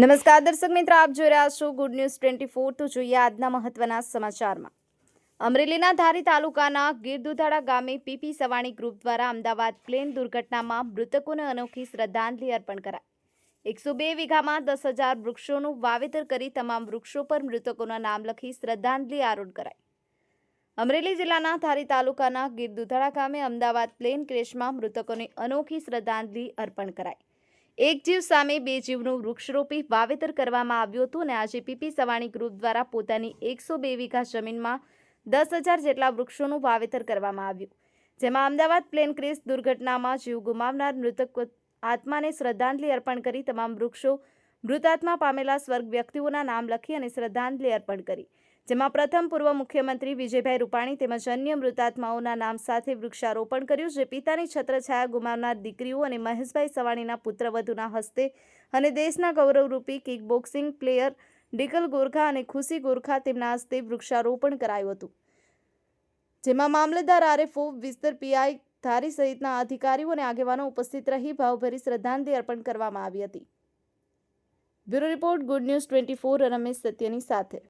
નમસ્કાર દર્શક મિત્રો, આપ જોઈ રહ્યા છો ગુડ ન્યૂઝ ટ્વેન્ટી ફોર. તો જોઈએ આજના મહત્વના સમાચારમાં. અમરેલીના ધારી તાલુકાના ગીરદુધાડા ગામે પીપી સવાણી ગ્રુપ દ્વારા અમદાવાદ પ્લેન દુર્ઘટનામાં મૃતકોને અનોખી શ્રદ્ધાંજલિ અર્પણ કરાઈ. એકસો બે વીઘામાં દસ હજાર વૃક્ષોનું વાવેતર કરી તમામ વૃક્ષો પર મૃતકોના નામ લખી શ્રદ્ધાંજલિ આરોઢ કરાઈ. અમરેલી જિલ્લાના ધારી તાલુકાના ગીરદુધાડા ગામે અમદાવાદ પ્લેન ક્રેશમાં મૃતકોને અનોખી શ્રદ્ધાંજલિ અર્પણ કરાઈ. એક જીવ સામે બે જીવનું વૃક્ષરોપી વાવેતર કરવામાં આવ્યું હતું અને આજે પીપી સવાણી ગ્રુપ દ્વારા પોતાની એકસો બે વીઘા જમીનમાં દસ હજાર જેટલા વૃક્ષોનું વાવેતર કરવામાં આવ્યું. જેમાં અમદાવાદ પ્લેન ક્રેશ દુર્ઘટનામાં જીવ ગુમાવનાર મૃતક આત્માને શ્રદ્ધાંજલિ અર્પણ કરી તમામ વૃક્ષો મૃતાત્મા પામેલા સ્વર્ગ વ્યક્તિઓના નામ લખી અને શ્રદ્ધાંજલિ અર્પણ કરી. જેમાં પ્રથમ પૂર્વ મુખ્યમંત્રી વિજયભાઈ રૂપાણી તેમજ અન્ય મૃતાત્માઓના નામ સાથે વૃક્ષારોપણ કર્યું, જે પિતાની છત્રછાયા ગુમાવનાર દીકરીઓ અને મહેશભાઈ સવાણીના પુત્રવધુના હસ્તે અને દેશના ગૌરવરૂપી kick boxing player Dikal Gorkha અને ખુશી ગોરખા તેમના હસ્તે વૃક્ષારોપણ કરાયું હતું. જેમાં મામલતદાર આરએફઓ વિસ્તર પીઆઈ ધારી સહિતના અધિકારીઓ અને આગેવાનો ઉપસ્થિત રહી ભાવભરી શ્રદ્ધાંજલિ અર્પણ કરવામાં આવી હતી. Bureau report good news twenty four Ramesh સત્યની સાથે